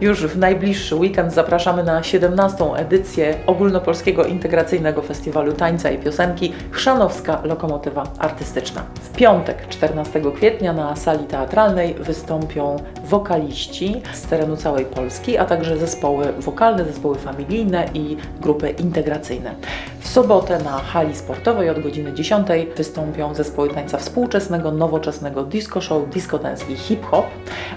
Już w najbliższy weekend zapraszamy na 17. edycję Ogólnopolskiego Integracyjnego Festiwalu Tańca i Piosenki Chrzanowska Lokomotywa Artystyczna. W piątek, 14 kwietnia na sali teatralnej wystąpią wokaliści z terenu całej Polski, a także zespoły wokalne, zespoły familijne i grupy integracyjne. W sobotę na hali sportowej od godziny 10 wystąpią zespoły tańca współczesnego, nowoczesnego disco show, disco dance i hip-hop,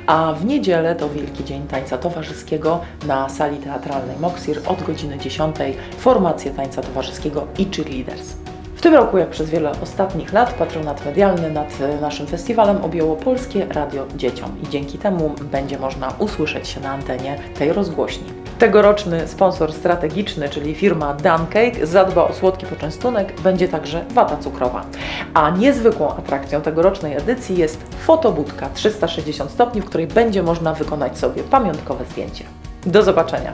a w niedzielę to Wielki Dzień Tańca Towarzyskiego na sali teatralnej Moxir od godziny 10 formacje tańca towarzyskiego i cheerleaders. W tym roku, jak przez wiele ostatnich lat, patronat medialny nad naszym festiwalem objęło Polskie Radio Dzieciom i dzięki temu będzie można usłyszeć się na antenie tej rozgłośni. Tegoroczny sponsor strategiczny, czyli firma Duncake, zadba o słodki poczęstunek, będzie także wata cukrowa. A niezwykłą atrakcją tegorocznej edycji jest fotobudka 360 stopni, w której będzie można wykonać sobie pamiątkowe zdjęcie. Do zobaczenia!